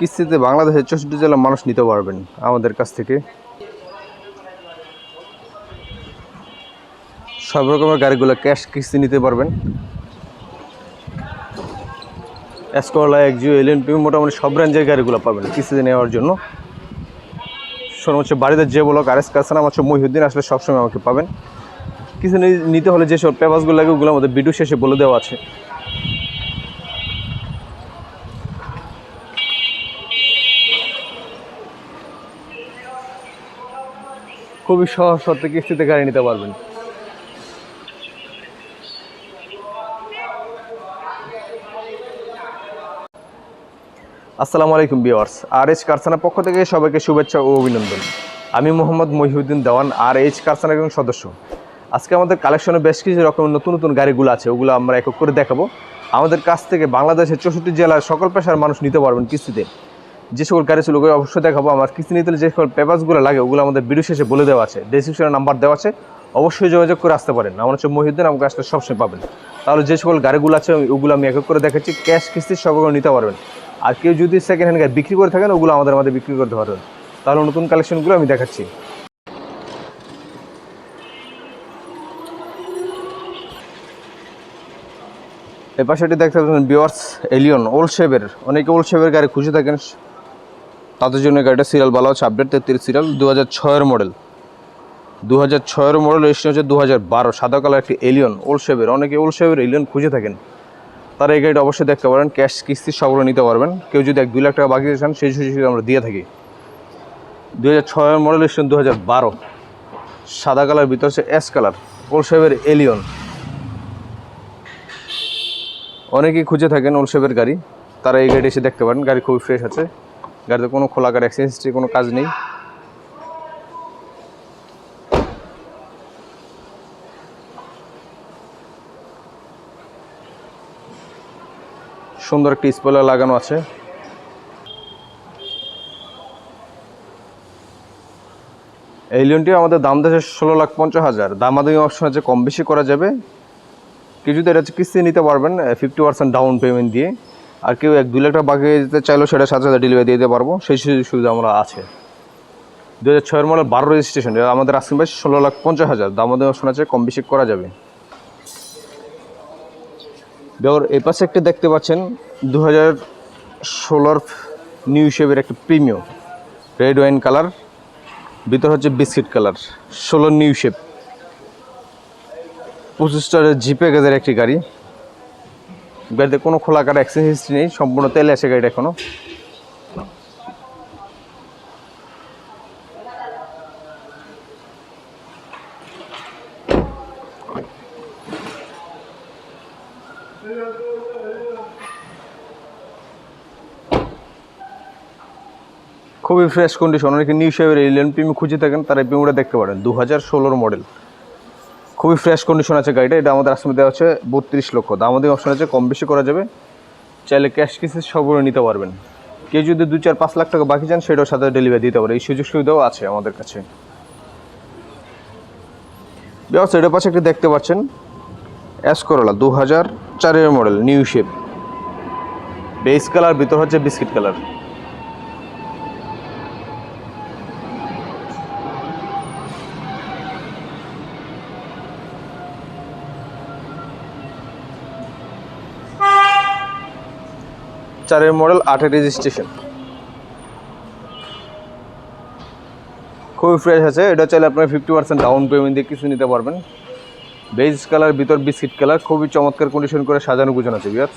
কিস্তিতে বাংলাদেশের চৌষট্টি জেলার মানুষ নিতে পারবেন আমাদের কাছ থেকে। সব রকমের গাড়িগুলো ক্যাশ কিস্তি নিতে পারবেন। এসকোলা একজিও এলএনপি মোটামুটি সব রেঞ্জের গাড়িগুলো পাবেন কিস্তিতে নেওয়ার জন্য। সর্বোচ্চ বাড়িতে যে ব্লক আর এস কারখানা হচ্ছে মহিউদ্দিন, আসলে সবসময় আমাকে পাবেন। কিছু নিতে হলে যেসব পেপারসগুলো লাগে ওগুলো আমাদের ভিডিও শেষে বলে দেওয়া আছে। খুবই সহজ শর্তে কিস্তিতে গাড়ি নিতে পারবেন। আসসালামু আলাইকুম বিওয়ার্স আর এইচ কারসানার পক্ষ থেকে সবাইকে শুভেচ্ছা ও অভিনন্দন। আমি মোহাম্মদ মহিউদ্দিন দেওয়ান, আর এইচ কারসানার একজন সদস্য। আজকে আমাদের কালেকশনে বেশ কিছু রকমের নতুন নতুন গাড়িগুলো আছে, ওগুলো আমরা এক এক করে দেখাবো। আমাদের কাছ থেকে বাংলাদেশের চৌষট্টি জেলার সকল পেশার মানুষ নিতে পারবেন কিস্তিতে। যে সকল গাড়ি ছিল ওগুলো অবশ্যই দেখাবো। আমার কিস্তি নিতে যে সকল পেপারসগুলো লাগে, ওগুলো আমাদের ভিডিও শেষে বলে দেওয়া আছে। ডিসক্রিপশনে নাম্বার দেওয়া আছে। অবশ্যই যোগাযোগ করে আসতে পারেন। আমার হচ্ছে মহিউদ্দিন, আমাকে আসলে সবসময় পাবেন। তাহলে যে সকল গাড়িগুলো আছে, ওগুলো আমি এক এক করে দেখাচ্ছি। ক্যাশ কিস্তির সকল নিতে পারবেন। আর কেউ যদি সেকেন্ড হ্যান্ড গাড়ি বিক্রি করে থাকেন, ওগুলো আমাদের মধ্যে বিক্রি করতে পারবেন তাহলে নতুন কালেকশনগুলো আমি দেখাচ্ছি। এর পাশে এটি দেখতে পাচ্ছেন বিওয়ার্স এলিয়ন ওল্ড শেপের অনেকে ওল্ড শেভের গাড়ি খুঁজে থাকেন। তাদের জন্য গাড়িটা সিরিয়াল ভালো হচ্ছে আপডেট তেত্রিশ সিরিয়াল দু হাজার ছয়ের মডেল দু হাজার ছয়ের মডেল রেজিস্ট্রেশন হচ্ছে দু হাজার বারো, সাদা কালার একটি এলিয়ন ওল্ড শেপের অনেকে ওল্ড শেপের এলিয়ন খুঁজে থাকেন। তারা এই গাড়িটা অবশ্যই দেখতে পারেন ক্যাশ কিস্তি সবগুলো নিতে পারবেন। কেউ যদি এক দুই লাখ টাকা বাকি চান, সেই সুযোগ আমরা দিয়ে থাকি। দু হাজার ছয়ের মডেল রেজিস্ট্রেশন দু হাজার বারো। সাদা কালার ভিতর হচ্ছে এস কালার ওল্ড শেপের এলিয়ন অনেকেই খুঁজে থাকেন ওল্ড শেপের গাড়ি। তারা এই গাড়ি এসে দেখতে পারেন, গাড়ি খুবই ফ্রেশ আছে। গাড়িতে কোনো খোলা গাড়ি অ্যাক্সিডেন্ট হিস্ট্রি কোনো কাজ নেই। সুন্দর একটি স্পয়লার লাগানো আছে। এই লোনটি আমাদের দাম দেশে ষোলো লাখ পঞ্চাশ হাজার। দামাদামি অপশন আছে কম বেশি করা যাবে। যদি এটা হচ্ছে কিস্তি নিতে পারবেন ফিফটি পার্সেন্ট ডাউন পেমেন্ট দিয়ে। আর কেউ এক দুই লাখ টাকা বাকি দিতে চাইলেও সেটা সাথে সাথে ডেলিভারি দিয়ে দিতে পারব। সেই সুবিধা আমরা আছে। দু হাজার ছয়ের মডেল বারো রেজিস্ট্রেশন আমাদের আসিম ভাই ষোলো লাখ পঞ্চাশ হাজার। দামাদামি অপশন আছে, কম বেশি করা যাবে। দেওয়ার এই পাশে একটি দেখতে পাচ্ছেন দু হাজার ষোলোর নিউ শেপের একটা প্রিমিয়াম রেড ওয়াইন কালার ভিতর হচ্ছে বিস্কিট কালার ষোলো নিউ শেপ পঁচিশ স্টারের জিপে গেজের একটি গাড়ি। গাড়িতে কোনো খোলা কাটা অ্যাক্সিডেন্ট হিস্ট্রি নেই, সম্পূর্ণ তেলে আছে গাড়িটা এখনও। খুবই ফ্রেশ কন্ডিশন অনেকে নিউ শেপের এলিয়ন প্রিমি খুঁজে থাকেন, তারা প্রিমিটা দেখতে পারেন। দু হাজার ষোলোর মডেল খুবই ফ্রেশ কন্ডিশন আছে গাড়িটা, এটা আমাদের আসমে দেওয়া হচ্ছে বত্রিশ লক্ষ। দামাদি অপশন আছে, কম বেশি করা যাবে। চাইলে ক্যাশ কিসে সবগুলো নিতে পারবেন। কেউ যদি দু চার পাঁচ লাখ টাকা বাকি চান, সেটাও সাথে ডেলিভারি দিতে পারে। এই সুযোগ সুবিধাও আছে আমাদের কাছে। ব্যবস্থা, এটার পাশে একটি দেখতে পাচ্ছেন অ্যাস করোলা দু হাজার চারের model new shape base colour ভিতর হচ্ছে বিস্কিট কালার চারের মডেল, আটের রেজিস্ট্রেশন খুবই ফ্রেশ আছে। এটা চাইলে আপনার ফিফটি পার্সেন্ট ডাউন পেমেন্ট দিয়ে কিছু নিতে পারবেন। বেজ কালার ভিতর বিস্কিট কালার খুবই চমৎকার কন্ডিশন করে সাজানো গুছানো আছে বিয়ার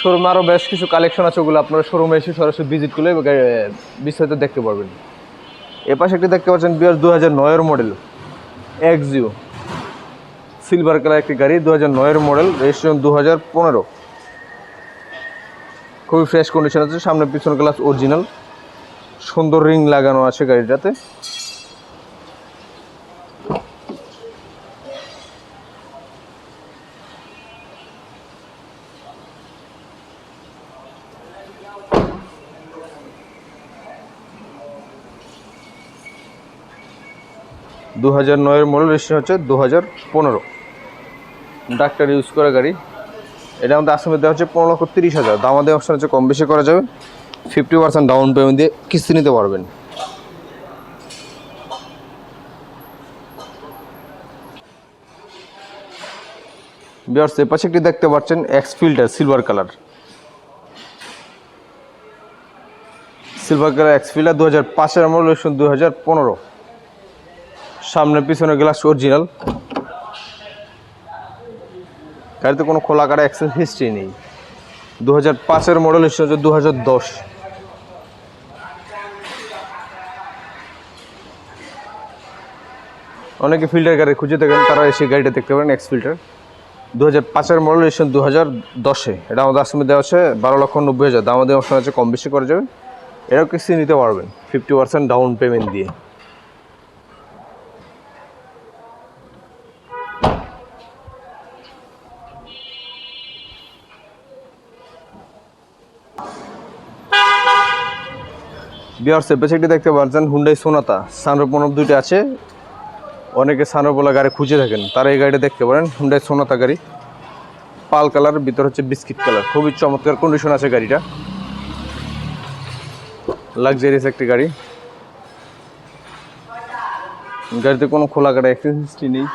শোরুমে আরও বেশ কিছু কালেকশন আছে ওগুলো আপনারা শোরুমে এসে সরাসরি ভিজিট করলে বিস্তারিত দেখতে পারবেন। এ পাশে একটি দেখতে পাচ্ছেন বিয়ার দু হাজার নয়ের মডেল এক্সিও সিলভার কালার একটি গাড়ি দু হাজার নয়ের মডেল রেজিস্ট্রেশন দু হাজার পনেরো। খুবই ফ্রেশ কন্ডিশন আছে। সামনে পিছনে গ্লাস অরিজিনাল সুন্দর রিং লাগানো আছে গাড়িটাতে। দু হাজার নয়ের মডেল রেজিস্ট্রেশন হচ্ছে দু হাজার পনেরো। ডাক্তার ইউজ করা গাড়ি। এটা আমাদের আসামে দেওয়া হচ্ছে পনেরো লক্ষ তিরিশ হাজার। দামাদের অপশন হচ্ছে কম বেশি করা যাবে। ফিফটি পার্সেন্ট ডাউন পেমেন্ট দিয়ে কিস্তি নিতে পারবেন। বিয়ার্স এ পাশে একটি দেখতে পাচ্ছেন X Fielder silver colour silver colour X Fielder দু হাজার পাঁচের মডেল দু হাজার পনেরো। সামনে পিছনে গ্লাস অরিজিনাল গাড়িতে কোনো খোলা কাটা অ্যাক্সেস হিস্ট্রি নেই। দু হাজার পাঁচের মডেল এসেছে দু হাজার দশ। অনেকে ফিল্টার গাড়ি খুঁজে থাকেন তারা এসে গাড়িটা দেখতে পারেন এক্স ফিল্টার দু হাজার পাঁচের মডেল এসেছেন দু হাজার দশে। এটা আমাদের আসামে দেওয়া আছে বারো লক্ষ নব্বই হাজার। দাম আমাদের অপশন আছে কম বেশি করা যাবে। এটাও কিস্তি নিতে পারবেন ফিফটি পার্সেন্ট ডাউন পেমেন্ট দিয়ে। বিহার সেপেসিটি দেখতে পাচ্ছেন হুন্ডাই সোনাতা সানরূপ মনব দুইটা আছে। অনেকে সানরোপলা গাড়ি খুঁজে থাকেন। তারা এই গাড়িটা দেখতে পারেন হুন্ডাই সোনাতা গাড়ি। পাল কালার, ভিতর হচ্ছে বিস্কিট কালার। খুবই চমৎকার কন্ডিশন আছে গাড়িটা। লাক্সারিয়াস একটি গাড়ি। গাড়িতে কোনো খোলা কাটা হিস্ট্রি নেই।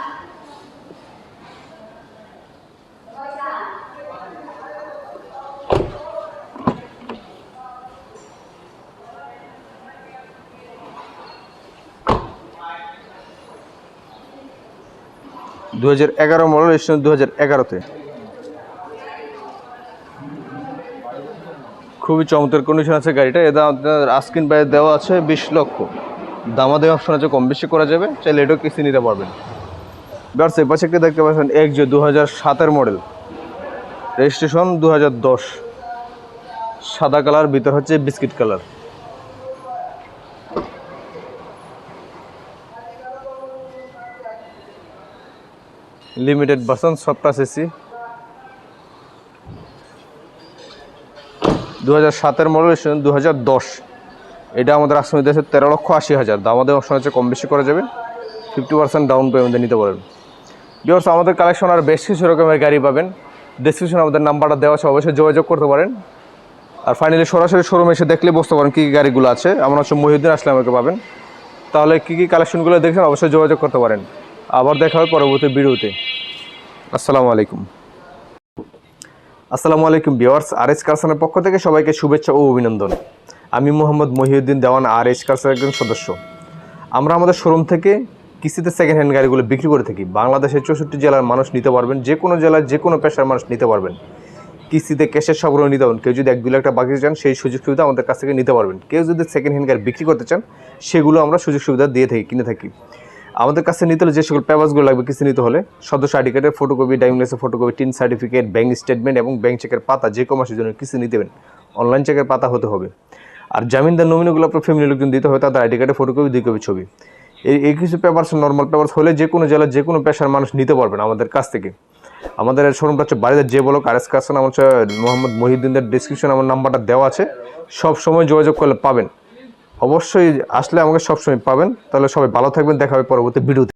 দু হাজার এগারো মডেল এসেছেন দু হাজার এগারোতে। খুবই চমৎকার কন্ডিশন আছে গাড়িটা। এটা আপনার আস্কিন বাইরে দেওয়া আছে বিশ লক্ষ। দামা দেওয়া অপশন আছে কম বেশি করা যাবে, চাইলে এটাও কিস্তি নিতে পারবেন। গাড়ি পাশে একটি দেখতে পাচ্ছেন এক যে দু হাজার সাতের মডেল রেজিস্ট্রেশন দু হাজার দশ। সাদা কালার ভিতর হচ্ছে বিস্কিট কালার লিমিটেড ভার্সন সবটা দু হাজার সাতের মডেল দু হাজার দশ। এটা আমাদের আসামি দেশে তেরো লক্ষ আশি হাজার। দাম আমাদের অপশন আছে কম বেশি করা যাবে। ফিফটি পার্সেন্ট ডাউন পেমেন্টে নিতে পারবেন। বিকজ আমাদের কালেকশন আর বেশ কিছু রকমের গাড়ি পাবেন। ডিসক্রিপশনে আমাদের নাম্বারটা দেওয়া আছে, অবশ্যই যোগাযোগ করতে পারেন। আর ফাইনালি সরাসরি শোরুমে এসে দেখলে বুঝতে পারেন কী কী গাড়িগুলো আছে। আমার হচ্ছে মহিউদ্দিন আসলে আমাকে পাবেন। তাহলে কী কী কালেকশনগুলো দেখছেন, অবশ্যই যোগাযোগ করতে পারেন। আবার দেখা হবে পরবর্তী ভিডিওতে। আসসালামু আলাইকুম। আসসালামু আলাইকুম বিওয়ার্স আর এস কারসানের পক্ষ থেকে সবাইকে শুভেচ্ছা ও অভিনন্দন। আমি মোহাম্মদ মহিউদ্দিন দেওয়ান আর এস কারসানের একজন সদস্য। আমরা আমাদের শোরুম থেকে কিস্তিতে সেকেন্ড হ্যান্ড গাড়িগুলো বিক্রি করে থাকি। বাংলাদেশের চৌষট্টি জেলার মানুষ নিতে পারবেন, যে কোনো জেলার, যে কোনো পেশার মানুষ নিতে পারবেন। কিস্তিতে ক্যাশের সংগ্রহ নিতে পারবেন। কেউ যদি এক দু লাখ টাকা বাকি চান, সেই সুযোগ সুবিধা আমাদের কাছ থেকে নিতে পারবেন। কেউ যদি সেকেন্ড হ্যান্ড গাড়ি বিক্রি করতে চান, সেগুলো আমরা সুযোগ সুবিধা দিয়ে থাকি, কিনে থাকি। আমাদের কাছে নিতে হলে যে সকল পেপারসগুলো লাগবে কিস্তি নিতে হলে সদস্য আইডি কার্ডের photocopy driving licence photocopy TIN certificate bank statement এবং ব্যাঙ্ক চেকের পাতা যে কোনো মাসের জন্য কিস্তি নিতে দেবেন অনলাইন চেকের পাতা হতে হবে। আর জামিনদার নমিনিগুলো আপনার ফ্যামিলি লোকজন দিতে হবে, তাদের আইডি কার্ডের ফটোকপি দুই কপি ছবি। এই এই কিছু পেপারস নর্মাল পেপারস হলে যে কোনো জেলার যে কোনো পেশার মানুষ নিতে পারবেন আমাদের কাছ থেকে। আমাদের শোরুমটা হচ্ছে বাড়িতে যে বলো আর এস কাসন আমার হচ্ছে মোহাম্মদ মহিউদ্দিনদের ডিসক্রিপশন আমার নাম্বারটা দেওয়া আছে। সব সময় যোগাযোগ করলে পাবেন। অবশ্যই আসলে আমাকে সবসময় পাবেন। তাহলে সবাই ভালো থাকবেন দেখা হবে পরবর্তী ভিডিওতে।